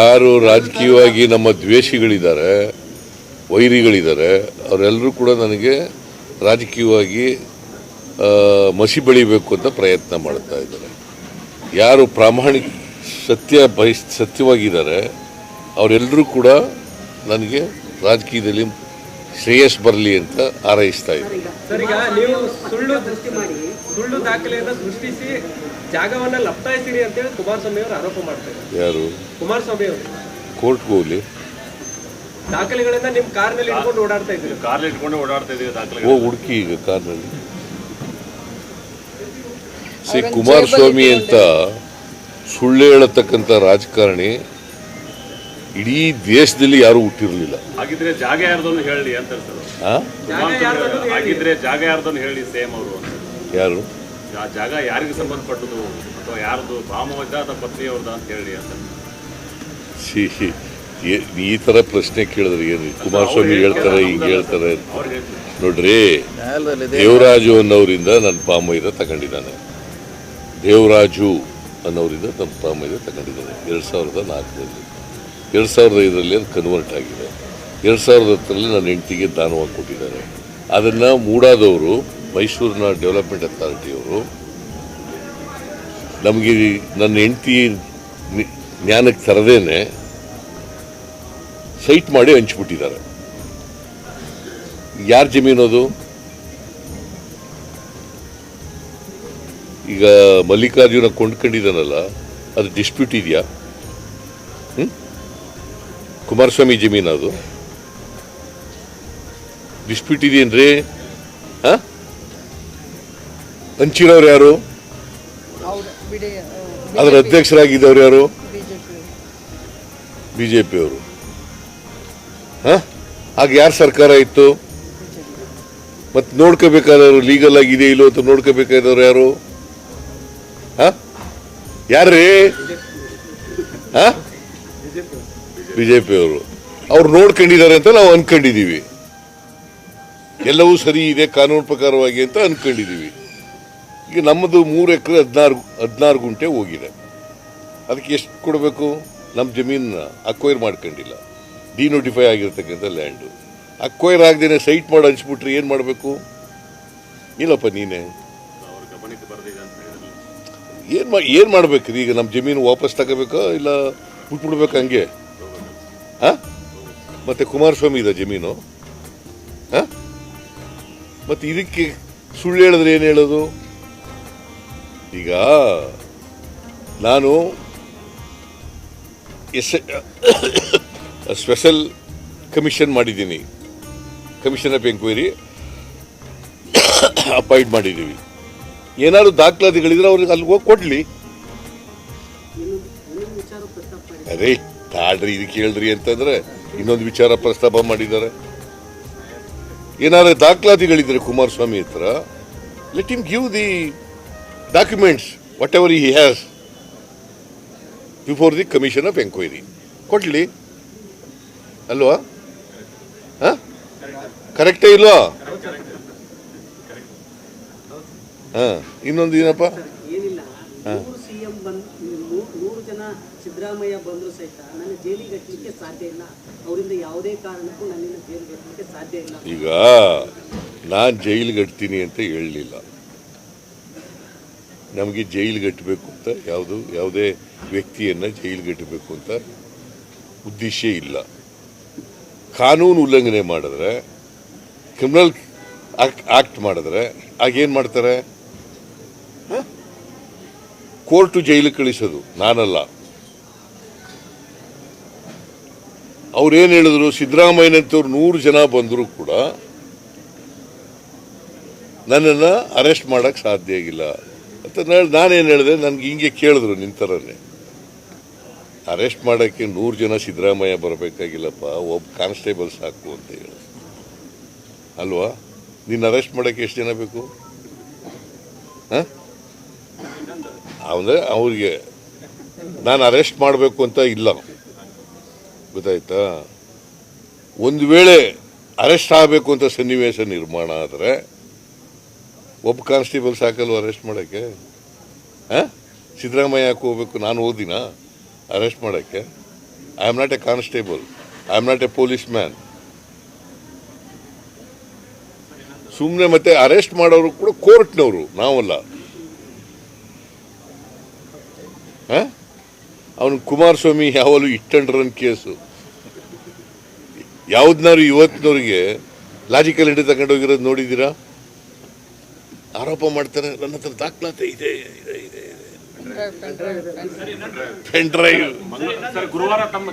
ಯಾರು ರಾಜಕೀಯವಾಗಿ ನಮ್ಮ ದ್ವೇಷಿಗಳಿದ್ದಾರೆ, ವೈರಿಗಳಿದ್ದಾರೆ, ಅವರೆಲ್ಲರೂ ಕೂಡ ನನಗೆ ರಾಜಕೀಯವಾಗಿ ಮಸಿ ಬೆಳಿಬೇಕು ಅಂತ ಪ್ರಯತ್ನ ಮಾಡ್ತಾ ಇದ್ದಾರೆ. ಯಾರು ಪ್ರಾಮಾಣಿಕ ಸತ್ಯ ಬಯಸ್, ಸತ್ಯವಾಗಿದ್ದಾರೆ, ಅವರೆಲ್ಲರೂ ಕೂಡ ನನಗೆ ರಾಜಕೀಯದಲ್ಲಿ ಶ್ರೇಯಸ್ ಬರಲಿ ಅಂತ ಹಾರೈಸ್ತಾ ಇದ್ದಾರೆ ಸರ್ ಈಗ ನೀವು ಸುಳ್ಳು ದೃಷ್ಟಿ ಮಾಡಿ ಸುಳ್ಳು ದಾಖಲೆಯನ್ನ ಸೃಷ್ಟಿಸಿ ಜಾಗವನ್ನ ಲಪ್ತಾಯಿಸಿರಿ ಅಂತೇಳಿ ಕುಮಾರಸ್ವಾಮಿ ಅವರು ಆರೋಪ ಮಾಡ್ತಾರೆ ಯಾರು? ಕುಮಾರಸ್ವಾಮಿ ಕೋರ್ಟ್ ಹೋಗ್ಲಿ ದಾಖಲೆಗಳನ್ನ ನಿಮ್ ಕಾರ್ನಲ್ಲಿ ಇಟ್ಕೊಂಡು ಓಡಾಡ್ತಾ ಕಾರ್ನಲ್ಲಿ ಇಟ್ಕೊಂಡು ಓಡಾಡ್ತಾ ಇದೀವಿ ದಾಖಲೆ ಹೋಗಿ ಹುಡುಕಿ ಈಗ ಕಾರ್ನಲ್ಲಿ. ಸಿ ಕುಮಾರಸ್ವಾಮಿ ಅಂತ ಸುಳ್ಳು ಹೇಳತಕ್ಕಂಥ ರಾಜಕಾರಣಿ ಇಡೀ ದೇಶದಲ್ಲಿ ಯಾರು ಹುಟ್ಟಿರಲಿಲ್ಲ. ಹಾಗಿದ್ರೆ ಜಾಗ ಯಾರ್ದನ್ನು ಹೇಳಿ ಅಂತ? ಹಾಗಿದ್ರೆ ಜಾಗ ಯಾರ್ದನ್ನು ಹೇಳಿ ಸೇಮ್ ಅವರು ಅಂತ. ಯಾರು? ಆ ಜಾಗ ಯಾರಿಗೆ ಸಂಬಂಧಪಟ್ಟದ್ದು ಅಥವಾ ಯಾರ್ದು ಭಾಮವದ ಅಥವಾ ಪತ್ನಿಯವ್ರದ ಅಂತ ಹೇಳಿ ಅಂತ. ಸಿ ಈ ತರ ಪ್ರಶ್ನೆ ಕೇಳಿದ್ರೆ ಏನು? ಕುಮಾರಸ್ವಾಮಿ ಹೇಳ್ತಾರೆ ಹಿಂಗೆ ಹೇಳ್ತಾರೆ ನೋಡ್ರಿ ದೇವರಾಜು ಅನ್ನೋರಿಂದ ನನ್ನ ಪಾಮೈದ ತಗೊಂಡಿದ್ದಾನೆ. ದೇವರಾಜು ಅನ್ನೋರಿಂದ ನನ್ನ ಪಾಮೈದ ತಗೊಂಡಿದ್ದಾನೆ. ಎರಡು ಸಾವಿರದ ನಾಲ್ಕರಲ್ಲಿ. ಎರಡು ಸಾವಿರದ ಐದರಲ್ಲಿ ಅದು ಕನ್ವರ್ಟ್ ಆಗಿದೆ. ಎರಡು ಸಾವಿರದ ಹತ್ತರಲ್ಲಿ ನನ್ನ ಹೆಂಡತಿಗೆ ದಾನವಾಗಿ ಕೊಟ್ಟಿದ್ದಾರೆ ಅದನ್ನು ಮೂಡಾದವರು, ಮೈಸೂರಿನ ಡೆವಲಪ್ಮೆಂಟ್ ಅಥಾರಿಟಿಯವರು ನಮಗೆ ನನ್ನ ಹೆಂಡತಿ ಜ್ಞಾನಕ್ಕೆ ತರದೇನೆ ಸೈಟ್ ಮಾಡಿ ಹಂಚ್ಬಿಟ್ಟಿದ್ದಾರೆ. ಯಾರ ಜಮೀನು ಅದು? ಈಗ ಮಲ್ಲಿಕಾರ್ಜುನ ಕೊಂಡ್ಕೊಂಡಿದ್ದಾನಲ್ಲ, ಅದು ಡಿಸ್ಪ್ಯೂಟ್ ಇದೆಯಾ? ಕುಮಾರಸ್ವಾಮಿ ಜಮೀನು ಅದು. ಡಿಸ್ಪ್ಯೂಟ್ ಇದೆಯೇನ್ರಿ? ಹಂಚಿನವ್ರು ಯಾರು? ಅದರ ಅಧ್ಯಕ್ಷರಾಗಿದ್ದವ್ರು ಯಾರು? ಬಿಜೆಪಿ ಪಿ ಅವರು. ಹಾ? ಆಗ ಯಾರ ಸರ್ಕಾರ ಇತ್ತು? ಮತ್ತೆ ನೋಡ್ಕೋಬೇಕಾದವರು ಲೀಗಲ್ ಆಗಿದೆ ಇಲ್ಲೋ ಅಂತ ನೋಡ್ಕೋಬೇಕಾದವ್ರು ಯಾರು? ಹಾ? ಯಾರ್ರೀ? ಹಾ? ಬಿಜೆಪಿ ಅವರು. ಅವ್ರು ನೋಡ್ಕೊಂಡಿದ್ದಾರೆ ಅಂತ ನಾವು ಅನ್ಕೊಂಡಿದೀವಿ ಎಲ್ಲವೂ ಸರಿ ಇದೆ ಕಾನೂನು ಪ್ರಕಾರವಾಗಿ ಅಂತ ಅನ್ಕೊಂಡಿದೀವಿ ಈಗ ನಮ್ಮದು ಮೂರು ಎಕರೆ ಹದಿನಾರು ಹದಿನಾರು ಗುಂಟೆ ಹೋಗಿದೆ. ಅದಕ್ಕೆ ಎಷ್ಟು ಕೊಡಬೇಕು? ನಮ್ಮ ಜಮೀನನ್ನ ಅಕ್ವೈರ್ ಮಾಡ್ಕೊಂಡಿಲ್ಲ. ಡಿನೋಟಿಫೈ ಆಗಿರ್ತಕ್ಕಂಥ ಲ್ಯಾಂಡು. ಅಕ್ವೈರ್ ಆಗದೇನೆ ಸೈಟ್ ಮಾಡಿ ಹಂಚ್ಬಿಟ್ರೆ ಏನು ಮಾಡಬೇಕು? ಇಲ್ಲಪ್ಪ ನೀನೇ. ಏನು ಮಾ ಏನು ಮಾಡ್ಬೇಕು ಈಗ ನಮ್ಮ ಜಮೀನು ವಾಪಸ್ ತಗೋಬೇಕಾ ಇಲ್ಲ ಬಿಟ್ಬಿಡ್ಬೇಕು ಹಂಗೆ? ಮತ್ತೆ ಕುಮಾರಸ್ವಾಮಿ ಇದೆ ಜಮೀನು? ಹಾಂ? ಮತ್ತೆ ಇದಕ್ಕೆ ಸುಳ್ಳು ಹೇಳಿದ್ರೆ ಏನು ಹೇಳೋದು? ಈಗ ನಾನು ಎಸ್ ಸ್ಪೆಷಲ್ ಕಮಿಷನ್ ಮಾಡಿದ್ದೀನಿ. ಕಮಿಷನ್ ಆಫ್ ಎಂಕ್ವೈರಿ ಅಪಾಯಿಂಟ್ ಮಾಡಿದ್ದೀವಿ. ಏನಾದರೂ ದಾಖಲಾತಿಗಳಿದ್ರೆ ಅವ್ರಿಗೆ ಅಲ್ಲಿ ಹೋಗಿ ಕೊಡ್ಲಿ. ಅರೇ ತಾಳ್ರಿ ಇದು ಕೇಳ್ರಿ ಅಂತಂದ್ರೆ ಇನ್ನೊಂದು ವಿಚಾರ ಪ್ರಸ್ತಾಪ ಮಾಡಿದ್ದಾರೆ. ಏನಾದ್ರು ದಾಖಲಾತಿಗಳಿದ್ರೆ ಕುಮಾರಸ್ವಾಮಿ ಹತ್ರ let him give the documents whatever he has before the commission of enquiry ಕೊಡ್ಲಿ. ಅಲ್ವಾ? ಹಾ? ಕರೆಕ್ಟೇ ಇಲ್ವಾ? ಹಾ, ಇನ್ನೊಂದು ಏನಪ್ಪ? ಏನಿಲ್ಲ ನೂರು ಸಿ ಎಂ ಬಂದ್ ನೂ- ನೂರು ಜನ ಸಿದ್ದರಾಮಯ್ಯ ಬಂದರೂ ಸಹಿತ ನನ್ನ ಜೈಲಿಗೆ ಹಚ್ಚಲಿಕ್ಕೆ ಸಾಧ್ಯ ಇಲ್ಲ. ಅವರಿಂದ ಯಾವುದೇ ಕಾರಣಕ್ಕೂ ನನ್ನನ್ನು ಜೈಲಿಗೆ ಹಚ್ಚಲಿಕ್ಕೆ ಸಾಧ್ಯ ಇಲ್ಲ. ಈಗ ನಾನು ಜೈಲಿಗೆ ಕಟ್ತೀನಿ ಅಂತ ಹೇಳಲಿಲ್ಲ. ನಮಗೆ ಜೈಲಿಗೆ ಕಟ್ಟಬೇಕು ಅಂತ ಯಾವುದು ಯಾವುದೇ ವ್ಯಕ್ತಿಯನ್ನು ಜೈಲಿಗೆ ಕಟ್ಟಬೇಕು ಅಂತ ಉದ್ದೇಶ ಇಲ್ಲ. ಕಾನೂನು ಉಲ್ಲಂಘನೆ ಮಾಡಿದ್ರೆ ಕ್ರಿಮಿನಲ್ ಆಕ್ಟ್ ಮಾಡಿದ್ರೆ ಆಗೇನು ಮಾಡ್ತಾರೆ? ಕೋರ್ಟು ಜೈಲಿಗೆ ಕಳಿಸೋದು. ನಾನಲ್ಲ. ಅವ್ರೇನು ಹೇಳಿದ್ರು? ಸಿದ್ದರಾಮಯ್ಯನಂತವ್ರು ನೂರು ಜನ ಬಂದರೂ ಕೂಡ ನನ್ನನ್ನು ಅರೆಸ್ಟ್ ಮಾಡೋಕ್ಕೆ ಸಾಧ್ಯ ಆಗಿಲ್ಲ ಅಂತ ಹೇಳಿ ನಾನೇನು ಹೇಳಿದೆ? ನನಗೆ ಹಿಂಗೆ ಕೇಳಿದ್ರು ನಿನ್ನ ಥರನೇ. ಅರೆಸ್ಟ್ ಮಾಡೋಕ್ಕೆ ನೂರು ಜನ ಸಿದ್ದರಾಮಯ್ಯ ಬರಬೇಕಾಗಿಲ್ಲಪ್ಪ ಒಬ್ಬ ಕಾನ್ಸ್ಟೇಬಲ್ ಸಾಕು ಅಂತ ಹೇಳಿ. ಅಲ್ವಾ? ನಿನ್ನ ಅರೆಸ್ಟ್ ಮಾಡೋಕ್ಕೆ ಎಷ್ಟು ಜನ ಬೇಕು? ಹಾಂ? ಅಂದರೆ ಅವ್ರಿಗೆ ನಾನು ಅರೆಸ್ಟ್ ಮಾಡಬೇಕು ಅಂತ ಇಲ್ಲ. ಗೊತ್ತಾಯ್ತಾ ಒಂದು ವೇಳೆ ಅರೆಸ್ಟ್ ಆಗಬೇಕು ಅಂತ ಸನ್ನಿವೇಶ ನಿರ್ಮಾಣ ಆದರೆ ಒಬ್ಬ ಕಾನ್ಸ್ಟೇಬಲ್ ಸಾಕಲ್ವ ಅರೆಸ್ಟ್ ಮಾಡೋಕ್ಕೆ? ಹಾಂ? ಸಿದ್ದರಾಮಯ್ಯ ಯಾಕೆ ಹೋಗ್ಬೇಕು? ನಾನು ಓದಿನ ಅರೆಸ್ಟ್ ಮಾಡೋಕ್ಕೆ? I am not a constable I am not a policeman ಸುಮ್ಮನೆ ಮತ್ತೆ ಅರೆಸ್ಟ್ ಮಾಡೋರು ಕೂಡ ಕೋರ್ಟ್ನವರು ನಾವಲ್ಲ. ಅವನು ಕುಮಾರಸ್ವಾಮಿ ಯಾವಾಗಲೂ ಇಟ್ ಅಂಡ್ ರನ್ ಕೇಸು. ಯಾವ್ದನ್ನಾರು ಇವತ್ತಿನವ್ರಿಗೆ ಲಾಜಿಕಲ್ ಎಂಟ್ರಿ ತಗೊಂಡೋಗಿರೋದು ನೋಡಿದ್ದೀರಾ? ಆರೋಪ ಮಾಡ್ತಾರೆ ನನ್ನ ಹತ್ರ ದಾಖಲಾತಿ ಇದೆ ಇದೆ ಇದೆ ಪೆನ್ ಡ್ರೈವ್ ಸರ್ ಗುರುವಾರ ತಮ್ಮ